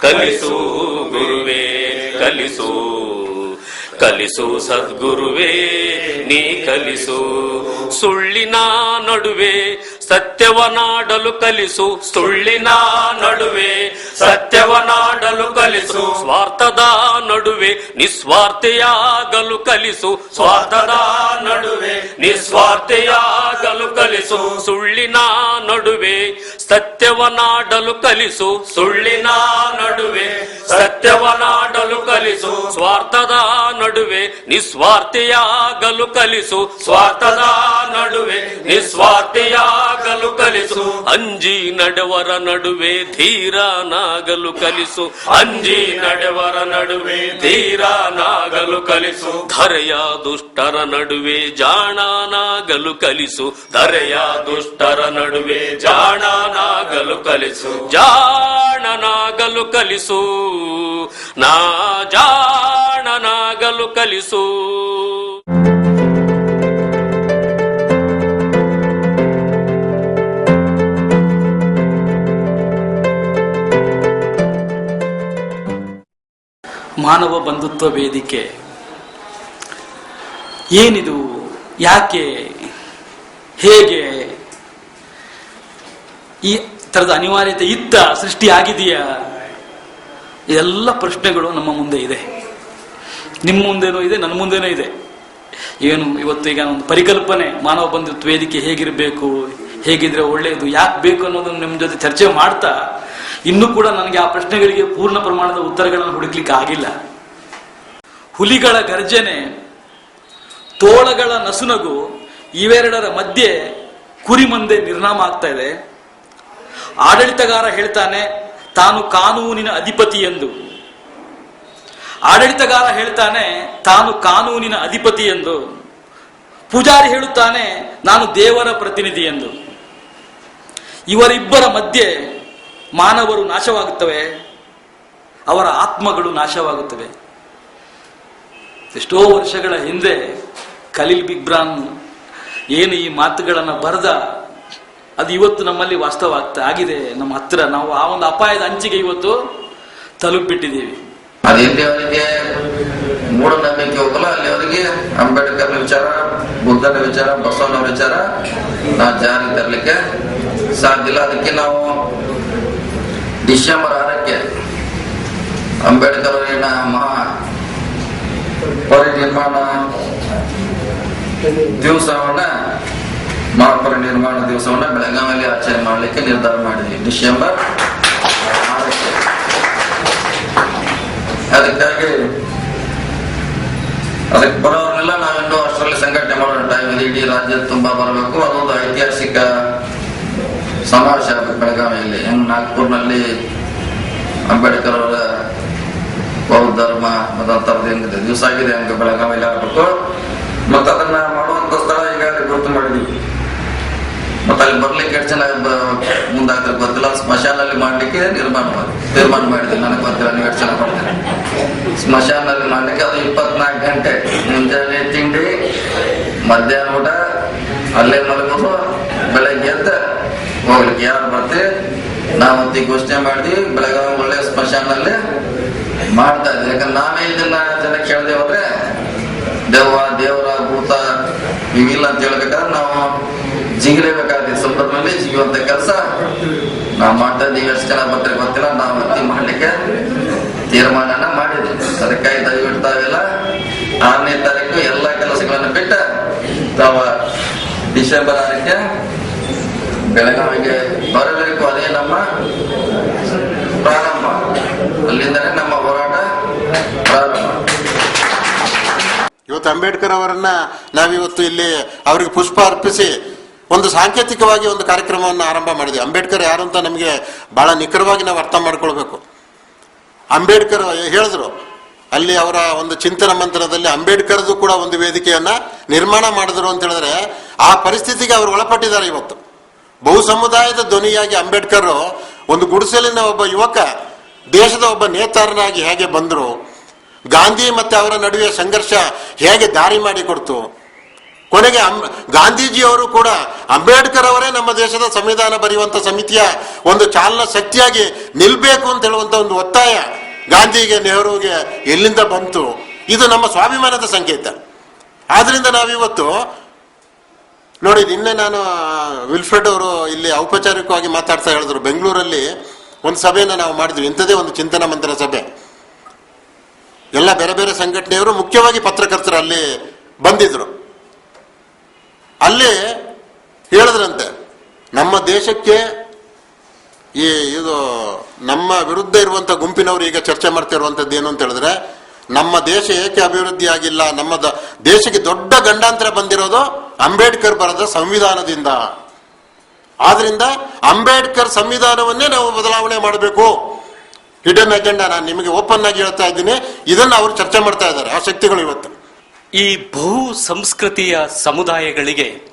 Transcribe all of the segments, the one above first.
ಕಲಿಸು ಗುರುವೇ ಕಲಿಸು ಕಲಿಸು ಸದ್ಗುರುವೇ ನೀ ಕಲಿಸು ಸುಳ್ಳಿನ ನಡುವೆ ಸತ್ಯವನಾಡಲು ಕಲಿಸು ಸುಳ್ಳಿನ ನಡುವೆ, ಸತ್ಯವನಾಡಲು ಕಲಿಸು ಸ್ವಾರ್ಥದ ನಡುವೆ, ನಿಸ್ವಾರ್ಥಿಯಾಗಲು ಕಲಿಸು ಸ್ವಾರ್ಥದ ನಡುವೆ, ನಿಸ್ವಾರ್ಥಿಯಾಗಲು ಕಲಿಸು ಸುಳ್ಳಿನ ನಡುವೆ, ಸತ್ಯವನಾಡಲು ಕಲಿಸು ಸುಳ್ಳಿನ ನಡುವೆ, ಸತ್ಯವನಾಡಲು ಕಲಿಸು ಸ್ವಾರ್ಥದ ನಡುವೆ, ನಿಸ್ವಾರ್ಥಿಯಾಗಲು ಕಲಿಸು ಸ್ವಾರ್ಥದ ನಡುವೆ, ನಿಸ್ವಾರ್ಥಿಯಾಗಲು ಕಲಿಸು ಅಂಜಿ ನಡೆವರ ನಡುವೆ ಧೀರನಾಗಲು ಕಲಿಸು. ಅಂಜಿ ನಡೆವರ ನಡುವೆ ಧೀರನಾಗಲು ಕಲಿಸು. ಧರೆಯ ದುಷ್ಟರ ನಡುವೆ ಜಾಣ ನಾಗಲು ಕಲಿಸು. ಧರೆಯ ದುಷ್ಟರ ನಡುವೆ ಜಾಣ ನಾಗಲು ಕಲಿಸು. ಜಾಣನಾಗಲು ಕಲಿಸು. ನಾ ಜಾಣನಾಗಲು ಕಲಿಸು. ಮಾನವ ಬಂಧುತ್ವ ವೇದಿಕೆ. ಏನಿದು? ಯಾಕೆ? ಹೇಗೆ? ಈ ತರದ ಅನಿವಾರ್ಯತೆ ಇತ್ತ ಸೃಷ್ಟಿ ಆಗಿದೆಯಾ? ಎಲ್ಲ ಪ್ರಶ್ನೆಗಳು ನಮ್ಮ ಮುಂದೆ ಇದೆ. ನಿಮ್ಮ ಮುಂದೆನೂ ಇದೆ, ನನ್ನ ಮುಂದೆನೂ ಇದೆ. ಏನು, ಇವತ್ತು ಈಗ ಒಂದು ಪರಿಕಲ್ಪನೆ, ಮಾನವ ಬಂಧುತ್ವ ವೇದಿಕೆ ಹೇಗಿರಬೇಕು? ಹೇಗಿದ್ರೆ ಒಳ್ಳೆಯದು ಯಾಕೆ ಬೇಕು ಅನ್ನೋದನ್ನು ನಿಮ್ಮ ಜೊತೆ ಚರ್ಚೆ ಮಾಡ್ತಾ ಇನ್ನೂ ಕೂಡ ನನಗೆ ಆ ಪ್ರಶ್ನೆಗಳಿಗೆ ಪೂರ್ಣ ಪ್ರಮಾಣದ ಉತ್ತರಗಳನ್ನು ಹುಡುಕ್ಲಿಕ್ಕೆ ಆಗಿಲ್ಲ. ಹುಲಿಗಳ ಗರ್ಜನೆ, ತೋಳಗಳ ನಸುನಗು ಇವೆರಡರ ಮಧ್ಯೆ ಕುರಿಮಂದೆ ನಿರ್ನಾಮ ಆಗ್ತಾ ಇದೆ. ಆಡಳಿತಗಾರ ಹೇಳ್ತಾನೆ, ತಾನು ಕಾನೂನಿನ ಅಧಿಪತಿ ಎಂದು. ಆಡಳಿತಗಾರ ಹೇಳ್ತಾನೆ, ತಾನು ಕಾನೂನಿನ ಅಧಿಪತಿ ಎಂದು. ಪೂಜಾರಿ ಹೇಳುತ್ತಾನೆ, ನಾನು ದೇವರ ಪ್ರತಿನಿಧಿ ಎಂದು. ಇವರಿಬ್ಬರ ಮಧ್ಯೆ ಮಾನವರು ನಾಶವಾಗುತ್ತವೆ, ಅವರ ಆತ್ಮಗಳು ನಾಶವಾಗುತ್ತವೆ. ಎಷ್ಟೋ ವರ್ಷಗಳ ಹಿಂದೆ ಖಲೀಲ್ ಬಿಗ್ರಾನ್ ಏನು ಈ ಮಾತುಗಳನ್ನು ಬರೆದ, ಅದು ಇವತ್ತು ನಮ್ಮಲ್ಲಿ ವಾಸ್ತವ ಆಗ್ತಾ ಆಗಿದೆ. ನಮ್ಮ ಹತ್ರ ನಾವು ಆ ಒಂದು ಅಪಾಯದ ಅಂಚಿಗೆ ಇವತ್ತು ತಲುಪಿಟ್ಟಿದ್ದೀವಿ. ಅವರಿಗೆ ಮೂಢನಂಬಿಕೆ ಹೋಗಲ್ಲ ಅಲ್ಲಿವರೆಗೆ ಅಂಬೇಡ್ಕರ್ ವಿಚಾರ, ಬುದ್ಧನ ವಿಚಾರ, ಬಸವನ ವಿಚಾರ ನಾವು ಜಾರಿಗೆ ತರಲಿಕ್ಕೆ ಸಾಧ್ಯ ಇಲ್ಲ. ಅದಕ್ಕೆ ನಾವು ಡಿಸೆಂಬರ್ ಆರಕ್ಕೆ ಅಂಬೇಡ್ಕರ್ ಅವರಿನ ಮಹಾ ಪರಿನಿರ್ಮಾಣ ದಿವಸವನ್ನ ಮಹಾಪರಿನಿರ್ಮಾಣ ದಿವಸವನ್ನ ಬೆಳಗಾವಿಯಲ್ಲಿ ಆಚರಣೆ ಮಾಡಲಿಕ್ಕೆ ನಿರ್ಧಾರ ಮಾಡಿದ್ವಿ. ಡಿಸೆಂಬರ್ ಆರಕ್ಕೆ. ಅದಕ್ಕಾಗಿ ಅದಕ್ಕೆ ಬರೋರ್ನೆಲ್ಲ ನಾವಿನ್ನೂ ಅಷ್ಟರಲ್ಲಿ ಸಂಘಟನೆ ಮಾಡೋಣ. ಟೈಮ್ ಇಡೀ ರಾಜ್ಯದ ತುಂಬಾ ಬರಬೇಕು. ಅದೊಂದು ಐತಿಹಾಸಿಕ ಸಮಾವೇಶ ಆಗಬೇಕು ಬೆಳಗಾವಿಯಲ್ಲಿ ಹೆಂಗ್ ನಾಗ್ಪುರ್ನಲ್ಲಿ ಅಂಬೇಡ್ಕರ್ ಅವರ ಬೌದ್ಧ ಧರ್ಮ ಮತಾಂತರದ ಹೆಂಗಿದೆ? ದಿವಸ ಆಗಿದೆ ಹಂಗೆ ಬೆಳಗಾವಿಯಲ್ಲಿ ಆಗಬೇಕು ಮತ್ತೆ ಅದನ್ನ ಮಾಡುವಂತ ಸ್ಥಳ ಈಗಾಗಲೇ ಗುರುತು ಮಾಡಿದ್ವಿ. ಮತ್ತೆ ಅಲ್ಲಿ ಬರ್ಲಿಕ್ಕೆ ಎಷ್ಟು ಜನ ಮುಂದಾಗ್ತಾರೆ ಗೊತ್ತಿಲ್ಲ. ಸ್ಮಶಾನಲ್ಲಿ ಮಾಡ್ಲಿಕ್ಕೆ ನಿರ್ಮಾಣ ತೀರ್ಮಾನ ಮಾಡಿದ್ವಿ. ನನಗೆ ಗೊತ್ತಿಲ್ಲ, ನೀವು ಎಷ್ಟು ಜನ ಮಾಡ್ತೀರಿ? ಸ್ಮಶಾನಲ್ಲಿ ಮಾಡ್ಲಿಕ್ಕೆ ಅದು ಇಪ್ಪತ್ನಾಲ್ಕು ಗಂಟೆ. ಮುಂಜಾನೆ ತಿಂಡಿ, ಮಧ್ಯಾಹ್ನ ಊಟ, ಅಲ್ಲೇ ಮಲಗೋದು, ಬೆಳಗ್ಗೆ ಎದ್ದ ಹೋಗ್ಲಿಕ್ಕೆ ಯಾರು ಬರ್ತೆ ನಾವು ಮತ್ತೆ ಘೋಷಣೆ ಮಾಡ್ತೀವಿ ಬೆಳಗಾವಿ ಒಳ್ಳೆ ಸ್ಮಶಾನದಲ್ಲಿ ಮಾಡ್ತಾ ಇದ್ವಿ ಯಾಕಂದ್ರೆ ನಾವೇ ಇದನ್ನ ಜನ ಕೇಳದೆ ಹೋದ್ರೆ, ದೆವ್ವ, ದೇವರ ಭೂತ ಇವಿಲ್ಲ ಅಂತ ಹೇಳ್ಬೇಕಾದ್ರೆ ನಾವು ಜಿಗಿಲೇಬೇಕಾದ್ರೆ ಮೇಲೆ ಜಿಗಿಯುವಂತ ಕೆಲಸ ನಾವು ಮಾಡ್ತಾ ಇದ್ದೀವಿ. ಎಷ್ಟು ಜನ ಬರ್ತಾರೆ ಗೊತ್ತಿಲ್ಲ. ನಾವು ಅತಿ ಮಾಡ್ಲಿಕ್ಕೆ ತೀರ್ಮಾನನ ಮಾಡಿದ್ವಿ. ಅದಕ್ಕಾಗಿ ದಯವಿಟ್ಟು ತಾವೆಲ್ಲ ಆರನೇ ತಾರೀಕು ಎಲ್ಲ ಕೆಲಸಗಳನ್ನು ಬಿಟ್ಟ, ತಾವ ಡಿಸೆಂಬರ್ ಆರಕ್ಕೆ ಬೆಳಗಾವಿಗೆ ಬರಬೇಕು ಅದೇ ನಮ್ಮ ಪ್ರಾರಂಭ. ಅಲ್ಲಿಂದಲೇ ನಮ್ಮ ಹೋರಾಟ ಪ್ರಾರಂಭ. ಇವತ್ತು ಅಂಬೇಡ್ಕರ್ ಅವರನ್ನ ನಾವಿವತ್ತು ಇಲ್ಲಿ ಅವರಿಗೆ ಪುಷ್ಪ ಅರ್ಪಿಸಿ ಒಂದು ಸಾಂಕೇತಿಕವಾಗಿ ಒಂದು ಕಾರ್ಯಕ್ರಮವನ್ನು ಆರಂಭ ಮಾಡಿದ್ವಿ. ಅಂಬೇಡ್ಕರ್ ಯಾರು ಅಂತ ನಮಗೆ ಬಹಳ ನಿಖರವಾಗಿ ನಾವು ಅರ್ಥ ಮಾಡ್ಕೊಳ್ಬೇಕು. ಅಂಬೇಡ್ಕರ್ ಹೇಳಿದ್ರು, ಅಲ್ಲಿ ಅವರ ಒಂದು ಚಿಂತನ ಮಂತ್ರದಲ್ಲಿ ಅಂಬೇಡ್ಕರ್ದು ಕೂಡ ಒಂದು ವೇದಿಕೆಯನ್ನ ನಿರ್ಮಾಣ ಮಾಡಿದ್ರು ಅಂತ ಹೇಳಿದ್ರೆ ಆ ಪರಿಸ್ಥಿತಿಗೆ ಅವರು ಒಳಪಟ್ಟಿದ್ದಾರೆ ಇವತ್ತು. ಬಹು ಸಮುದಾಯದ ಧ್ವನಿಯಾಗಿ ಅಂಬೇಡ್ಕರ್ ಒಂದು ಗುಡಿಸಲಿನ ಒಬ್ಬ ಯುವಕ, ದೇಶದ ಒಬ್ಬ ನೇತಾರನಾಗಿ ಹೇಗೆ ಬಂದರು, ಗಾಂಧಿ ಮತ್ತೆ ಅವರ ನಡುವೆ ಸಂಘರ್ಷ ಹೇಗೆ ದಾರಿ ಮಾಡಿಕೊಡ್ತು ಕೊನೆಗೆ ಗಾಂಧೀಜಿ ಗಾಂಧೀಜಿಯವರು ಕೂಡ ಅಂಬೇಡ್ಕರ್ ಅವರೇ ನಮ್ಮ ದೇಶದ ಸಂವಿಧಾನ ಬರೆಯುವಂತ ಸಮಿತಿಯ ಒಂದು ಚಾಲನಾ ಶಕ್ತಿಯಾಗಿ ನಿಲ್ಬೇಕು ಅಂತ ಹೇಳುವಂತ ಒಂದು ಒತ್ತಾಯ ಗಾಂಧಿಗೆ, ನೆಹರುಗೆ ಎಲ್ಲಿಂದ ಬಂತು. ಇದು ನಮ್ಮ ಸ್ವಾಭಿಮಾನದ ಸಂಕೇತ. ಆದ್ರಿಂದ ನಾವಿವತ್ತು ನೋಡಿ, ನಿನ್ನೆ ನಾನು ವಿಲ್ಫ್ರೆಡ್ ಅವರು ಇಲ್ಲಿ ಔಪಚಾರಿಕವಾಗಿ ಮಾತಾಡ್ತಾ ಹೇಳಿದ್ರು. ಬೆಂಗಳೂರಲ್ಲಿ ಒಂದು ಸಭೆಯನ್ನು ನಾವು ಮಾಡಿದ್ವಿ. ಇಂಥದೇ ಒಂದು ಚಿಂತನ ಮಂತ್ರ ಸಭೆ. ಎಲ್ಲ ಬೇರೆ ಬೇರೆ ಸಂಘಟನೆಯವರು ಮುಖ್ಯವಾಗಿ ಪತ್ರಕರ್ತರು ಅಲ್ಲಿ ಬಂದಿದ್ರು. ಅಲ್ಲಿ ಹೇಳಿದ್ರಂತೆ, ನಮ್ಮ ದೇಶಕ್ಕೆ ಈ, ಇದು, ನಮ್ಮ ವಿರುದ್ಧ ಇರುವಂತ ಗುಂಪಿನವರು ಈಗ ಚರ್ಚೆ ಮಾಡ್ತಾ ಇರುವಂತದ್ದು ಏನು ಅಂತ ಹೇಳಿದ್ರೆ ನಮ್ಮ ದೇಶ ಏಕೆ ಅಭಿವೃದ್ಧಿ ಆಗಿಲ್ಲ ನಮ್ಮ ದೇಶಕ್ಕೆ ದೊಡ್ಡ ಗಂಡಾಂತರ ಬಂದಿರೋದು ಅಂಬೇಡ್ಕರ್ ಬರೆದ ಸಂವಿಧಾನದಿಂದ. ಆದ್ರಿಂದ ಅಂಬೇಡ್ಕರ್ ಸಂವಿಧಾನವನ್ನೇ ನಾವು ಬದಲಾವಣೆ ಮಾಡಬೇಕು. ಹಿಡನ್ ಅಜೆಂಡಾ ನಾನು ನಿಮಗೆ ಓಪನ್ ಆಗಿ ಹೇಳ್ತಾ ಇದ್ದೀನಿ. ಇದನ್ನ ಅವರು ಚರ್ಚೆ ಮಾಡ್ತಾ ಇದ್ದಾರೆ, ಆ ಶಕ್ತಿಗಳು ಇವತ್ತು. ಈ ಬಹು ಸಂಸ್ಕೃತಿಯ ಸಮುದಾಯಗಳಿಗೆ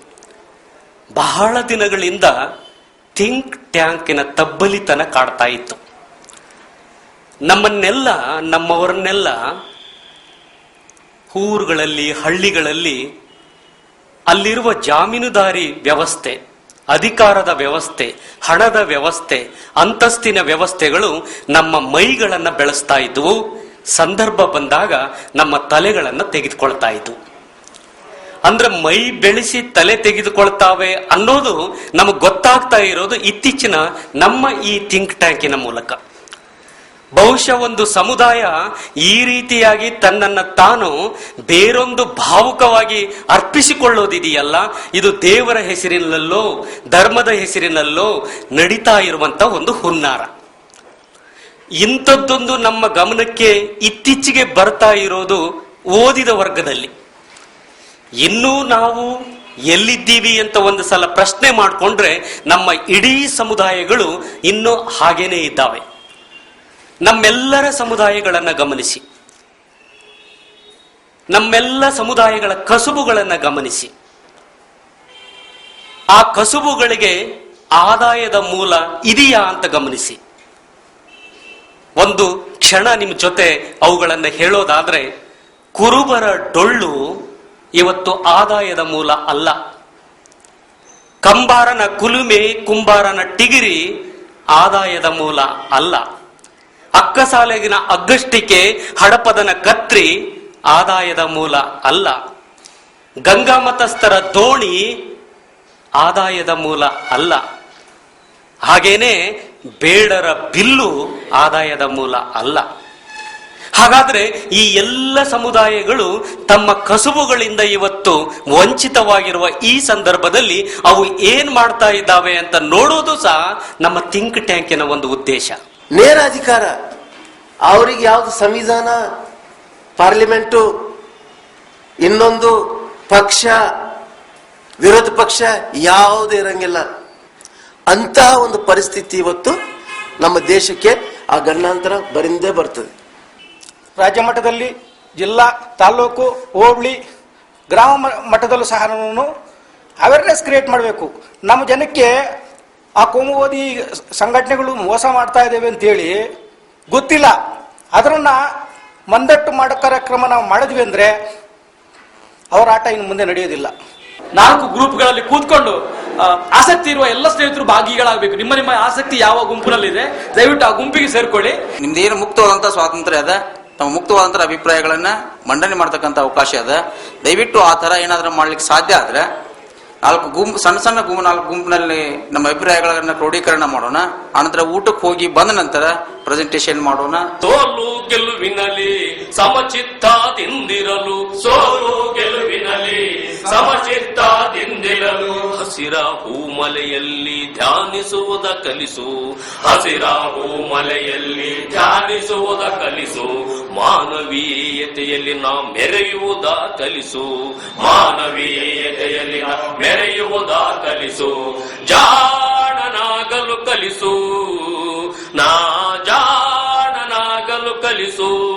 ಬಹಳ ದಿನಗಳಿಂದ ಥಿಂಕ್ ಟ್ಯಾಂಕಿನ ತಬ್ಬಲಿತನ ಕಾಡ್ತಾ ಇತ್ತು. ನಮ್ಮನ್ನೆಲ್ಲ, ನಮ್ಮವರನ್ನೆಲ್ಲ ಊರುಗಳಲ್ಲಿ, ಹಳ್ಳಿಗಳಲ್ಲಿ ಅಲ್ಲಿರುವ ಜಾಮೀನುದಾರಿ ವ್ಯವಸ್ಥೆ, ಅಧಿಕಾರದ ವ್ಯವಸ್ಥೆ, ಹಣದ ವ್ಯವಸ್ಥೆ, ಅಂತಸ್ತಿನ ವ್ಯವಸ್ಥೆಗಳು ನಮ್ಮ ಮೈಗಳನ್ನು ಬೆಳೆಸ್ತಾ ಇದ್ವು. ಸಂದರ್ಭ ಬಂದಾಗ ನಮ್ಮ ತಲೆಗಳನ್ನು ತೆಗೆದುಕೊಳ್ತಾ ಇದ್ವು. ಅಂದ್ರೆ ಮೈ ಬೆಳೆಸಿ ತಲೆ ತೆಗೆದುಕೊಳ್ತಾವೆ ಅನ್ನೋದು ನಮಗೆ ಗೊತ್ತಾಗ್ತಾ ಇರೋದು ಇತ್ತೀಚಿನ ನಮ್ಮ ಈ ಥಿಂಕ್ ಟ್ಯಾಂಕಿನ ಮೂಲಕ. ಬಹುಶಃ ಒಂದು ಸಮುದಾಯ ಈ ರೀತಿಯಾಗಿ ತನ್ನನ್ನ ತಾನು ಬೇರೊಂದು ಭಾವುಕವಾಗಿ ಅರ್ಪಿಸಿಕೊಳ್ಳೋದಿದೆಯಲ್ಲ, ಇದು ದೇವರ ಹೆಸರಿನಲ್ಲೋ, ಧರ್ಮದ ಹೆಸರಿನಲ್ಲೋ ನಡೀತಾ ಇರುವಂತ ಒಂದು ಹುನ್ನಾರ. ಇಂಥದ್ದೊಂದು ನಮ್ಮ ಗಮನಕ್ಕೆ ಇತ್ತೀಚೆಗೆ ಬರ್ತಾ ಇರೋದು ಓದಿದ ವರ್ಗದಲ್ಲಿ. ಇನ್ನೂ ನಾವು ಎಲ್ಲಿದ್ದೀವಿ ಅಂತ ಒಂದು ಸಲ ಪ್ರಶ್ನೆ ಮಾಡಿಕೊಂಡ್ರೆ ನಮ್ಮ ಇಡೀ ಸಮುದಾಯಗಳು ಇನ್ನೂ ಹಾಗೇನೇ ಇದ್ದಾವೆ. ನಮ್ಮೆಲ್ಲರ ಸಮುದಾಯಗಳನ್ನ ಗಮನಿಸಿ. ನಮ್ಮೆಲ್ಲ ಸಮುದಾಯಗಳ ಕಸುಬುಗಳನ್ನ ಗಮನಿಸಿ. ಆ ಕಸುಬುಗಳಿಗೆ ಆದಾಯದ ಮೂಲ ಇದೆಯಾ ಅಂತ ಗಮನಿಸಿ. ಒಂದು ಕ್ಷಣ ನಿಮ್ಮ ಜೊತೆ ಅವುಗಳನ್ನು ಹೇಳೋದಾದ್ರೆ, ಕುರುಬರ ಡೊಳ್ಳು ಇವತ್ತು ಆದಾಯದ ಮೂಲ ಅಲ್ಲ. ಕಂಬಾರನ ಕುಲುಮೆ, ಕುಂಬಾರನ ಟಿಗಿರಿ ಆದಾಯದ ಮೂಲ ಅಲ್ಲ. ಅಕ್ಕಸಾಲೆಗಿನ ಅಗ್ಗಷ್ಟಿಕೆ ಹಡಪದನ ಕತ್ರಿ ಆದಾಯದ ಮೂಲ ಅಲ್ಲ. ಗಂಗಾ ಮತಸ್ಥರ ದೋಣಿ ಆದಾಯದ ಮೂಲ ಅಲ್ಲ. ಹಾಗೇನೆ ಬೇಡರ ಬಿಲ್ಲು ಆದಾಯದ ಮೂಲ ಅಲ್ಲ. ಹಾಗಾದ್ರೆ ಈ ಎಲ್ಲ ಸಮುದಾಯಗಳು ತಮ್ಮ ಕಸುಬುಗಳಿಂದ ಇವತ್ತು ವಂಚಿತವಾಗಿರುವ ಈ ಸಂದರ್ಭದಲ್ಲಿ ಅವು ಏನ್ ಮಾಡ್ತಾ ಇದ್ದಾವೆ ಅಂತ ನೋಡೋದು ಸಹ ನಮ್ಮ ಥಿಂಕ್ ಟ್ಯಾಂಕಿನ ಒಂದು ಉದ್ದೇಶ. ನೇರ ಅಧಿಕಾರ. ಅವರಿಗೆ ಯಾವುದು ಸಂವಿಧಾನ, ಪಾರ್ಲಿಮೆಂಟು, ಇನ್ನೊಂದು ಪಕ್ಷ, ವಿರೋಧ ಪಕ್ಷ ಯಾವುದೇ ಇರಂಗಿಲ್ಲ. ಅಂತಹ ಒಂದು ಪರಿಸ್ಥಿತಿ ಇವತ್ತು ನಮ್ಮ ದೇಶಕ್ಕೆ ಆ ಗಂಡಾಂತರ ಬರಿಂದೇ ಬರ್ತದೆ. ರಾಜ್ಯ ಮಟ್ಟದಲ್ಲಿ ಜಿಲ್ಲಾ, ತಾಲೂಕು, ಹೋಬಳಿ, ಗ್ರಾಮ ಮಟ್ಟದಲ್ಲೂ ಸಹ ಅವೇರ್ನೆಸ್ ಕ್ರಿಯೇಟ್ ಮಾಡಬೇಕು. ನಮ್ಮ ಜನಕ್ಕೆ ಆ ಕೋಮುವಾದಿ ಸಂಘಟನೆಗಳು ಮೋಸ ಮಾಡ್ತಾ ಇದ್ದೇವೆ ಅಂತೇಳಿ ಗೊತ್ತಿಲ್ಲ. ಅದರನ್ನ ಮಂದಟ್ಟು ಮಾಡೋ ಕಾರ್ಯಕ್ರಮ ನಾವು ಮಾಡಿದ್ವಿ ಅಂದ್ರೆ ಅವರ ಆಟ ಇನ್ನು ಮುಂದೆ ನಡೆಯೋದಿಲ್ಲ. ನಾಲ್ಕು ಗ್ರೂಪ್ಗಳಲ್ಲಿ ಕೂತ್ಕೊಂಡು ಆಸಕ್ತಿ ಇರುವ ಎಲ್ಲ ಸ್ನೇಹಿತರು ಭಾಗಿಗಳಾಗಬೇಕು. ನಿಮ್ಮ ನಿಮ್ಮ ಆಸಕ್ತಿ ಯಾವ ಗುಂಪಿನಲ್ಲಿದೆ? ದಯವಿಟ್ಟು ಆ ಗುಂಪಿಗೆ ಸೇರ್ಕೊಳ್ಳಿ. ಏನು ಮುಕ್ತವಾದಂತ ಸ್ವಾತಂತ್ರ್ಯ ಅದ? ತಮ್ಮ ಮುಕ್ತವಾದಂತ ಅಭಿಪ್ರಾಯಗಳನ್ನ ಮಂಡನೆ ಮಾಡ್ತಕ್ಕಂಥ ಅವಕಾಶ ಅದ? ದಯವಿಟ್ಟು ಆ ತರ ಏನಾದ್ರೂ ಮಾಡ್ಲಿಕ್ಕೆ ಸಾಧ್ಯ ಆದ್ರೆ ನಾಲ್ಕು ಗುಂಪು, ಸಣ್ಣ ಸಣ್ಣ ಗುಂಪು, ನಾಲ್ಕು ಗುಂಪಿನಲ್ಲಿ ನಮ್ಮ ಅಭಿಪ್ರಾಯಗಳನ್ನ ಕ್ರೋಢೀಕರಣ ಮಾಡೋಣ. ಆನಂತರ ಊಟಕ್ಕೆ ಹೋಗಿ ಬಂದ ನಂತರ ಪ್ರೆಸೆಂಟೇಶನ್ ಮಾಡೋಣ. ಸೋಲು ಗೆಲುವಿನಲ್ಲಿ ಸಮಚಿತ್ತದಿಂದಿರಲು, ಸೋಲು ಗೆಲುವಿನಲ್ಲಿ ಸಮಚಿತ್ತದಿಂದಿರಲು ಹಸಿರ ಹೂಮಲೆಯಲ್ಲಿ ಧ್ಯಾನಿಸುವುದ ಕಲಿಸು. ಹಸಿರ ಹೂಮಲೆಯಲ್ಲಿ ಧ್ಯಾನಿಸುವುದ ಕಲಿಸು. ಮಾನವೀಯತೆಯಲ್ಲಿ ನಾ ಮೆರೆಯುವುದ ಕಲಿಸು. ಮಾನವೀಯತೆಯಲ್ಲಿ ನಾ ಮೆರೆಯುವುದ ಕಲಿಸು. ಜಾಣನಾಗಲು ಕಲಿಸು. ನಾ ಜಾಣನಾಗಲು ಕಲಿಸು.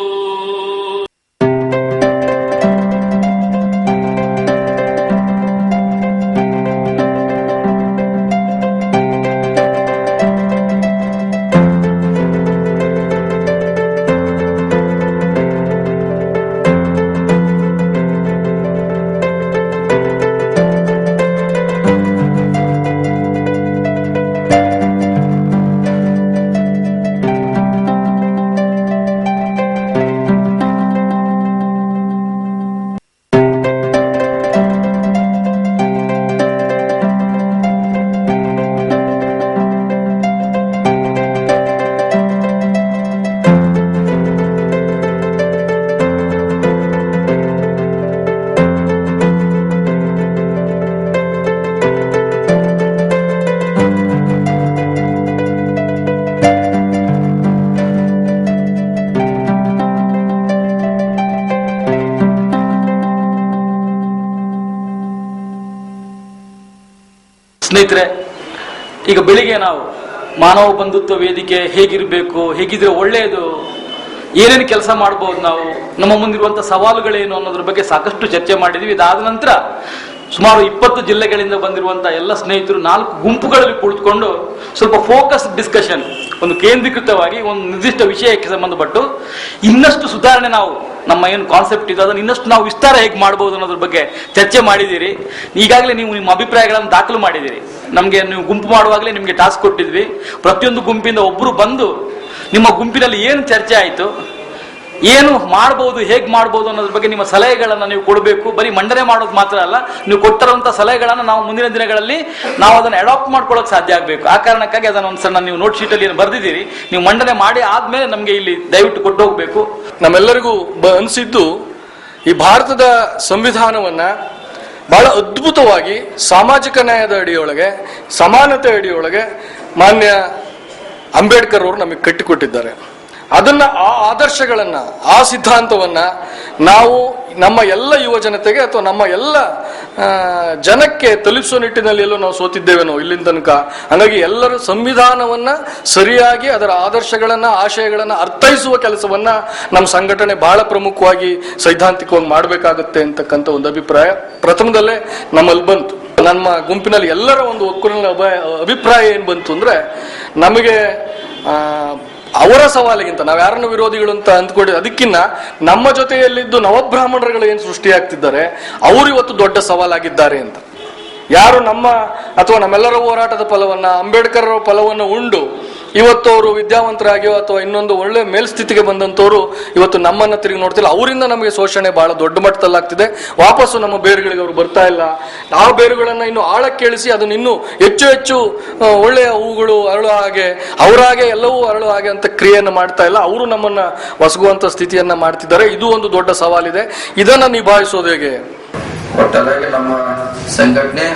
ಈಗ ಬೆಳಿಗ್ಗೆ ನಾವು ಮಾನವ ಬಂಧುತ್ವ ವೇದಿಕೆ ಹೇಗಿರಬೇಕು, ಹೇಗಿದ್ರೆ ಒಳ್ಳೆಯದು, ಏನೇನು ಕೆಲಸ ಮಾಡ್ಬೋದು ನಾವು, ನಮ್ಮ ಮುಂದಿರುವಂಥ ಸವಾಲುಗಳೇನು ಅನ್ನೋದ್ರ ಬಗ್ಗೆ ಸಾಕಷ್ಟು ಚರ್ಚೆ ಮಾಡಿದ್ವಿ. ಇದಾದ ನಂತರ ಸುಮಾರು ಇಪ್ಪತ್ತು ಜಿಲ್ಲೆಗಳಿಂದ ಬಂದಿರುವಂಥ ಎಲ್ಲ ಸ್ನೇಹಿತರು ನಾಲ್ಕು ಗುಂಪುಗಳಲ್ಲಿ ಕುಳಿತುಕೊಂಡು ಸ್ವಲ್ಪ ಫೋಕಸ್ ಡಿಸ್ಕಷನ್ ಒಂದು ಕೇಂದ್ರೀಕೃತವಾಗಿ ಒಂದು ನಿರ್ದಿಷ್ಟ ವಿಷಯಕ್ಕೆ ಸಂಬಂಧಪಟ್ಟು ಇನ್ನಷ್ಟು ಸುಧಾರಣೆ ನಾವು ನಮ್ಮ ಏನು ಕಾನ್ಸೆಪ್ಟ್ ಇದೆ, ಅದನ್ನು ಇನ್ನಷ್ಟು ನಾವು ವಿಸ್ತಾರ ಹೇಗೆ ಮಾಡಬಹುದು ಅನ್ನೋದ್ರ ಬಗ್ಗೆ ಚರ್ಚೆ ಮಾಡಿದ್ದೀರಿ. ಈಗಾಗಲೇ ನೀವು ನಿಮ್ಮ ಅಭಿಪ್ರಾಯಗಳನ್ನು ದಾಖಲು ಮಾಡಿದ್ದೀರಿ. ನಮಗೆ ನೀವು ಗುಂಪು ಮಾಡುವಾಗಲೇ ನಿಮಗೆ ಟಾಸ್ಕ್ ಕೊಟ್ಟಿದ್ವಿ. ಪ್ರತಿಯೊಂದು ಗುಂಪಿಂದ ಒಬ್ಬರು ಬಂದು ನಿಮ್ಮ ಗುಂಪಿನಲ್ಲಿ ಏನು ಚರ್ಚೆ ಆಯಿತು ಏನು ಮಾಡಬಹುದು ಹೇಗೆ ಮಾಡಬಹುದು ಅನ್ನೋದ್ರ ಬಗ್ಗೆ ನಿಮ್ಮ ಸಲಹೆಗಳನ್ನು ನೀವು ಕೊಡಬೇಕು. ಬರೀ ಮಂಡನೆ ಮಾಡೋದು ಮಾತ್ರ ಅಲ್ಲ, ನೀವು ಕೊಟ್ಟಿರುವಂತಹ ಸಲಹೆಗಳನ್ನು ನಾವು ಮುಂದಿನ ದಿನಗಳಲ್ಲಿ ನಾವು ಅದನ್ನು ಅಡಾಪ್ಟ್ ಮಾಡ್ಕೊಳ್ಳೋಕೆ ಸಾಧ್ಯ ಆಗಬೇಕು. ಆ ಕಾರಣಕ್ಕಾಗಿ ಅದನ್ನು ಒಂದು ಸಣ್ಣ ನೀವು ನೋಟ್ ಶೀಟಲ್ಲಿ ಏನು ಬರೆದಿದ್ದೀರಿ, ನೀವು ಮಂಡನೆ ಮಾಡಿ ಆದ್ಮೇಲೆ ನಮಗೆ ಇಲ್ಲಿ ದಯವಿಟ್ಟು ಕೊಟ್ಟು ಹೋಗಬೇಕು. ನಮ್ಮೆಲ್ಲರಿಗೂ ಅನಿಸಿದ್ದು, ಈ ಭಾರತದ ಸಂವಿಧಾನವನ್ನ ಬಹಳ ಅದ್ಭುತವಾಗಿ ಸಾಮಾಜಿಕ ನ್ಯಾಯದ ಅಡಿಯೊಳಗೆ, ಸಮಾನತೆ ಅಡಿಯೊಳಗೆ ಮಾನ್ಯ ಅಂಬೇಡ್ಕರ್ ಅವರು ನಮಗೆ ಕಟ್ಟಿಕೊಟ್ಟಿದ್ದಾರೆ. ಅದನ್ನ ಆ ಆದರ್ಶಗಳನ್ನ, ಆ ಸಿದ್ಧಾಂತವನ್ನ ನಾವು ನಮ್ಮ ಎಲ್ಲ ಯುವ ಜನತೆಗೆ ಅಥವಾ ನಮ್ಮ ಎಲ್ಲ ಜನಕ್ಕೆ ತಲುಪಿಸುವ ನಿಟ್ಟಿನಲ್ಲಿ ಎಲ್ಲೋ ನಾವು ಸೋತಿದ್ದೇವೇನೋ ಇಲ್ಲಿನ ತನಕ. ಹಾಗಾಗಿ ಎಲ್ಲರೂ ಸಂವಿಧಾನವನ್ನ ಸರಿಯಾಗಿ ಅದರ ಆದರ್ಶಗಳನ್ನ, ಆಶಯಗಳನ್ನ ಅರ್ಥೈಸುವ ಕೆಲಸವನ್ನ ನಮ್ಮ ಸಂಘಟನೆ ಬಹಳ ಪ್ರಮುಖವಾಗಿ ಸೈದ್ಧಾಂತಿಕವಾಗಿ ಮಾಡಬೇಕಾಗುತ್ತೆ ಅಂತಕ್ಕಂಥ ಒಂದು ಅಭಿಪ್ರಾಯ. ಪ್ರಥಮದಲ್ಲೇ ನಮ್ಮಲ್ಲಿ ಬಂತು. ನಮ್ಮ ಗುಂಪಿನಲ್ಲಿ ಎಲ್ಲರ ಒಂದು ಒಕ್ಕೂಲಿನ ಅಭ- ಅಭಿಪ್ರಾಯ ಏನ್ ಬಂತು ಅಂದ್ರೆ, ನಮಗೆ ಅವರ ಸವಾಲಿಗಿಂತ, ನಾವು ಯಾರನ್ನು ವಿರೋಧಿಗಳು ಅಂತ ಅಂದ್ಕೊಂಡು, ಅದಕ್ಕಿನ್ನ ನಮ್ಮ ಜೊತೆಯಲ್ಲಿದ್ದು ನವಬ್ರಾಹ್ಮಣರುಗಳು ಏನು ಸೃಷ್ಟಿಯಾಗ್ತಿದ್ದಾರೆ ಅವರು ಇವತ್ತು ದೊಡ್ಡ ಸವಾಲಾಗಿದ್ದಾರೆ ಅಂತ. ಯಾರು ನಮ್ಮ ಅಥವಾ ನಮ್ಮೆಲ್ಲರ ಹೋರಾಟದ ಫಲವನ್ನ ಅಂಬೇಡ್ಕರ್ ಫಲವನ್ನು ಉಂಡು ಇವತ್ತು ಅವರು ವಿದ್ಯಾವಂತರಾಗಿಯೋ ಅಥವಾ ಇನ್ನೊಂದು ಒಳ್ಳೆ ಮೇಲ್ಸ್ಥಿತಿಗೆ ಬಂದಂತವರು ಇವತ್ತು ನಮ್ಮನ್ನ ತಿರುಗಿ ನೋಡ್ತಿಲ್ಲ. ಅವರಿಂದ ನಮಗೆ ಶೋಷಣೆ ಬಹಳ ದೊಡ್ಡ ಮಟ್ಟದಲ್ಲಾಗ್ತಿದೆ. ವಾಪಸ್ಸು ನಮ್ಮ ಬೇರುಗಳಿಗೆ ಅವರು ಬರ್ತಾ ಇಲ್ಲ. ನಾವು ಬೇರುಗಳನ್ನ ಇನ್ನು ಆಳಕ್ಕೆ ಇಳಿಸಿ ಅದನ್ನ ಇನ್ನು ಹೆಚ್ಚು ಹೆಚ್ಚು ಒಳ್ಳೆಯ ಹೂಗಳು ಅರಳು ಹಾಗೆ, ಅವರಾಗೆ ಎಲ್ಲವೂ ಅರಳು ಹಾಗೆ ಅಂತ ಕ್ರಿಯೆಯನ್ನು ಮಾಡ್ತಾ ಇಲ್ಲ. ಅವರು ನಮ್ಮನ್ನ ಒಸಗುವಂತ ಸ್ಥಿತಿಯನ್ನ ಮಾಡ್ತಿದ್ದಾರೆ. ಇದು ಒಂದು ದೊಡ್ಡ ಸವಾಲಿದೆ. ಇದನ್ನ ನಿಭಾಯಿಸೋದು ಹೇಗೆ? ಒಟ್ಟಾರೆಯಾಗಿ ನಮ್ಮ ಸಂಘಟನೆ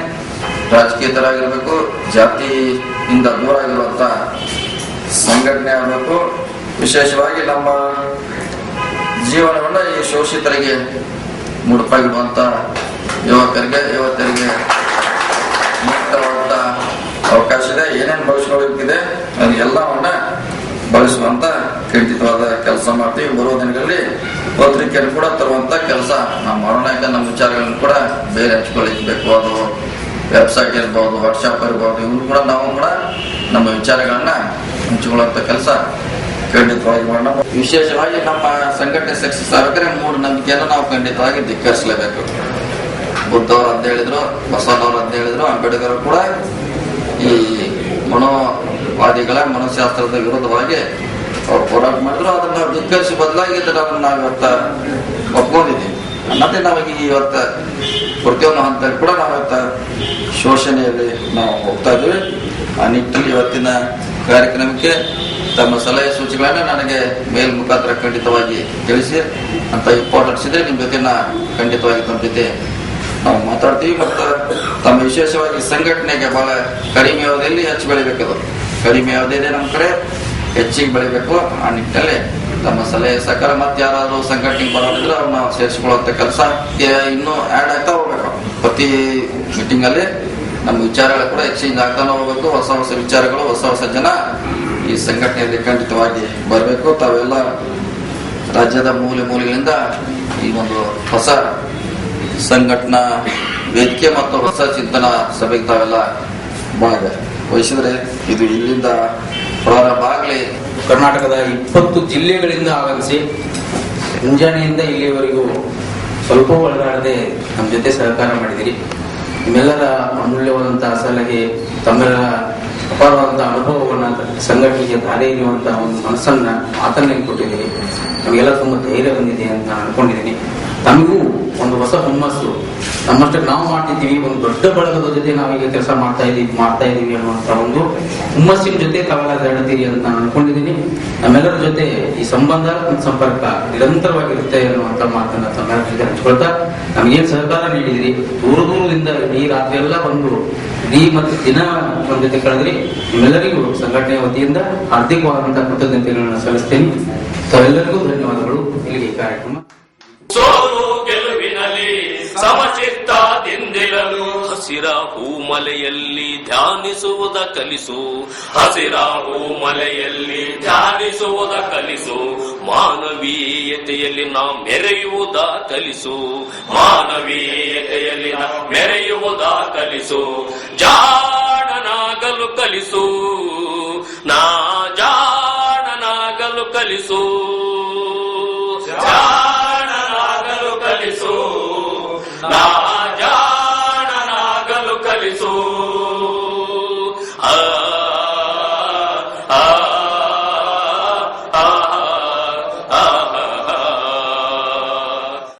ರಾಜಕೀಯತರಾಗಿರ್ಬೇಕು, ಜಾತಿಯಿಂದ ದೂರ ಆಗಿರುವಂತ ಸಂಘಟನೆ ಆಗಬೇಕು. ವಿಶೇಷವಾಗಿ ನಮ್ಮ ಜೀವನವನ್ನ ಈ ಶೋಷಿತರಿಗೆ ಮುಡುಪಾಗಿರುವಂತ ಯುವಕರಿಗೆ, ಯುವತಿಯರಿಗೆ ಮುಕ್ತವಾದ ಅವಕಾಶ ಇದೆ. ಏನೇನು ಬಳಸ್ಕೊಳ್ಳೋದಿದೆ ಅದು ಎಲ್ಲವನ್ನ ಬಳಸುವಂತ ಖಂಡಿತವಾದ ಕೆಲಸ ಮಾಡ್ತೀವಿ. ಬರುವ ದಿನಗಳಲ್ಲಿ ಪತ್ರಿಕೆಯನ್ನು ಕೂಡ ತರುವಂತ ಕೆಲಸ ನಾವು ಮಾಡೋಣ ನಮ್ಮ ವಿಚಾರಗಳನ್ನು ಕೂಡ ಬೇರೆ ಹಂಚ್ಕೊಳ್ಳಿಕ್ಬೇಕು. ಅದು ವೆಬ್ಸೈಟ್ ಇರ್ಬೋದು ವಾಟ್ಸಪ್ ಇರ್ಬೋದು ಇವ್ರು ಕೂಡ, ನಾವು ಕೂಡ ನಮ್ಮ ವಿಚಾರಗಳನ್ನ ಹಂಚಿಕೊಳ್ಳುವಂತ ಕೆಲಸ ಖಂಡಿತವಾಗಿ ಮಾಡೋಣ. ವಿಶೇಷವಾಗಿ ನಮ್ಮ ಸಂಘಟನೆ ಸಕ್ಸಸ್ ಮೂರು ಮೂಢನಂಬಿಕೆಯನ್ನು ನಾವು ಖಂಡಿತವಾಗಿ ಧಿಕ್ಕರಿಸಲೇಬೇಕು. ಬುದ್ಧವ್ರು ಅಂತ ಹೇಳಿದ್ರು, ಬಸವನವ್ರು ಅಂತ ಹೇಳಿದ್ರು, ಅಂಬೇಡ್ಕರ್ ಕೂಡ ಈ ಮನೋವಾದಿಗಳ, ಮನೋಶಾಸ್ತ್ರದ ವಿರುದ್ಧವಾಗಿ ಅವ್ರು ಹೋರಾಟ ಮಾಡಿದ್ರು. ಅದನ್ನ ನಾವು ಧಿಕ್ಕರಿಸಿ ಬದಲಾಗಿ ಅದನ್ನ ನಾವು ಇವತ್ತ ಒಪ್ಕೊಂಡಿದ್ದೀವಿ. ಮತ್ತೆ ನಮಗೆ ಇವತ್ತ ಪ್ರತಿಯೊಂದು ಹಂತದಲ್ಲಿ ಕೂಡ ನಾವು ಇವತ್ತ ಶೋಷಣೆಯಲ್ಲಿ ನಾವು ಹೋಗ್ತಾ ಇದ್ದೀವಿ. ಆ ನಿಟ್ಟಿನಲ್ಲಿ ಇವತ್ತಿನ ಕಾರ್ಯಕ್ರಮಕ್ಕೆ ತಮ್ಮ ಸಲಹೆ ಸೂಚನೆಗಳನ್ನ ನನಗೆ ಮೇಲ್ ಮುಖಾಂತರ ಖಂಡಿತವಾಗಿ ತಿಳಿಸಿ ಅಂತ ಇಂಪಾರ್ಟೆನ್ಸ್ ಇದೆ ನಿಮ್ ಜೊತೆ ಖಂಡಿತವಾಗಿ ತಮ್ಮ ನಾವು ಮಾತಾಡ್ತೀವಿ ಮತ್ತು ತಮ್ಮ ವಿಶೇಷವಾಗಿ ಸಂಘಟನೆಗೆ ಬಹಳ ಕಡಿಮೆ ಅವಧಿಯಲ್ಲಿ ಹೆಚ್ಚು ಬೆಳಿಬೇಕದು ಕಡಿಮೆ ಅವಧಿಯಲ್ಲೇ ನಮ್ಮ ಕಡೆ ಹೆಚ್ಚಿಗೆ ಬೆಳಿಬೇಕು. ಆ ನಿಟ್ಟಿನಲ್ಲಿ ತಮ್ಮ ಸಲಹೆ ಸಹಕಾರ ಮತ್ತೆ ಯಾರಾದರೂ ಸಂಘಟನೆಗೆ ಬರೋದಿದ್ರೆ ಅವ್ರನ್ನ ಸೇರಿಸಿಕೊಳ್ಳುವಂಥ ಕೆಲಸ ಇನ್ನೂ ಆ್ಯಡ್ ಆಗ್ತಾ ಹೋಗ್ಬೇಕು. ಪ್ರತಿ ಮೀಟಿಂಗ್ ಅಲ್ಲಿ ನಮ್ಮ ವಿಚಾರಗಳು ಕೂಡ ಎಕ್ಸ್ಚೇಂಜ್ ಆಗ್ತಾನೆ ಹೋಗ್ಬೇಕು ಹೊಸ ಹೊಸ ವಿಚಾರಗಳು, ಹೊಸ ಹೊಸ ಜನ ಈ ಸಂಘಟನೆಯಲ್ಲಿ ಖಂಡಿತವಾಗಿ ಬರಬೇಕು. ತಾವೆಲ್ಲ ರಾಜ್ಯದ ಮೂಲೆ ಮೂಲೆಗಳಿಂದ ಈ ಒಂದು ಹೊಸ ಸಂಘಟನಾ ವೇದಿಕೆ ಮತ್ತು ಹೊಸ ಚಿಂತನಾ ಸಭೆಗೆ ತಾವೆಲ್ಲ ಭಾಗ ವಹಿಸಿದ್ರೆ ಇದು ಇಲ್ಲಿಂದ ಪ್ರಾರಂಭ ಆಗಲಿ. ಕರ್ನಾಟಕದ ಇಪ್ಪತ್ತು ಜಿಲ್ಲೆಗಳಿಂದ ಆಗಮಿಸಿ, ಮುಂಜಾನೆಯಿಂದ ಇಲ್ಲಿಯವರೆಗೂ ಸ್ವಲ್ಪ ಒಳಗಾಡದೆ ನಮ್ಮ ಜೊತೆ ಸಹಕಾರ ಮಾಡಿದಿರಿ. ನಿಮ್ಮೆಲ್ಲರ ಅಮೂಲ್ಯವಾದಂತಹ ಸಲಹೆ ತಮ್ಮೆಲ್ಲ ಅಪಾರವಾದಂತಹ ಅನುಭವವನ್ನ ಸಂಘಟನೆಗೆ ದಾರಿ ಇರುವಂತಹ ಒಂದು ಮನಸ್ಸನ್ನ ಮಾತನ್ನ ಕೊಟ್ಟಿದ್ದೀನಿ ನಮಗೆಲ್ಲ ತುಂಬಾ ಧೈರ್ಯ ಬಂದಿದೆ ಅಂತ ಅನ್ಕೊಂಡಿದ್ದೀನಿ. ತಮಗೂ ಒಂದು ಹೊಸ ಹುಮ್ಮಸ್ಸು. ನಮ್ಮಷ್ಟಕ್ಕೆ ನಾವು ಮಾಡ್ತಿದ್ದೀವಿ, ಒಂದು ದೊಡ್ಡ ಬಳಗದ ಜೊತೆ ನಾವೀಗ ಕೆಲಸ ಮಾಡ್ತಾ ಇದೀವಿ ಮಾಡ್ತಾ ಇದ್ದೀವಿ ಅನ್ನುವಂತ ಒಂದು ಹುಮ್ಮಸ್ಸಿನ ಜೊತೆ ತಾವೆಲ್ಲ ನಡೆದಿರಿ ಅಂತ ನಾನು ಅನ್ಕೊಂಡಿದ್ದೀನಿ. ನಮ್ಮೆಲ್ಲರ ಜೊತೆ ಈ ಸಂಬಂಧ ಸಂಪರ್ಕ ನಿರಂತರವಾಗಿರುತ್ತೆ ಅನ್ನುವಂತ ಮಾತನ್ನ ತಮ್ಮೆಲ್ಲರ ಜೊತೆ ಹಂಚ್ಕೊಳ್ತಾ ನಮಗೇನು ಸಹಕಾರ ನೀಡಿದಿರಿ? ದೂರ ದೂರದಿಂದ ಈ ರಾತ್ರಿ ಎಲ್ಲ ಬಂದು, ಇಡೀ ಮತ್ತು ದಿನ ಒಂದು ಜೊತೆ ಕಳೆದ್ರಿ. ನಿಮ್ಮೆಲ್ಲರಿಗೂ ಸಂಘಟನೆಯ ವತಿಯಿಂದ ಹಾರ್ದಿಕವಾದಂತಹ ಕೃತಜ್ಞತೆಗಳನ್ನು ಸಲ್ಲಿಸ್ತೇನೆ. ತಾವೆಲ್ಲರಿಗೂ ಧನ್ಯವಾದಗಳು. ಇಲ್ಲಿಗೆ ಕಾರ್ಯಕ್ರಮ ಸೋಲು ಗೆಲುವಿನಲ್ಲಿ ಸಮಚಿತ್ತದಿಂದಿರಲು ಹಸಿರ ಹೂಮಲೆಯಲ್ಲಿ ಧ್ಯಾನಿಸುವುದ ಕಲಿಸು. ಹಸಿರ ಹೂಮಲೆಯಲ್ಲಿ ಧ್ಯಾನಿಸುವುದ ಕಲಿಸು. ಮಾನವೀಯತೆಯಲ್ಲಿ ನಾ ಮೆರೆಯುವುದ ಕಲಿಸು. ಮಾನವೀಯತೆಯಲ್ಲಿ ನಾ ಮೆರೆಯುವುದ ಕಲಿಸು. ಜಾಣನಾಗಲು ಕಲಿಸು. ನಾ ಜಾಣನಾಗಲು ಕಲಿಸು. ಜಾಣನಾಗಲು ಕಲಿಸು ನಾ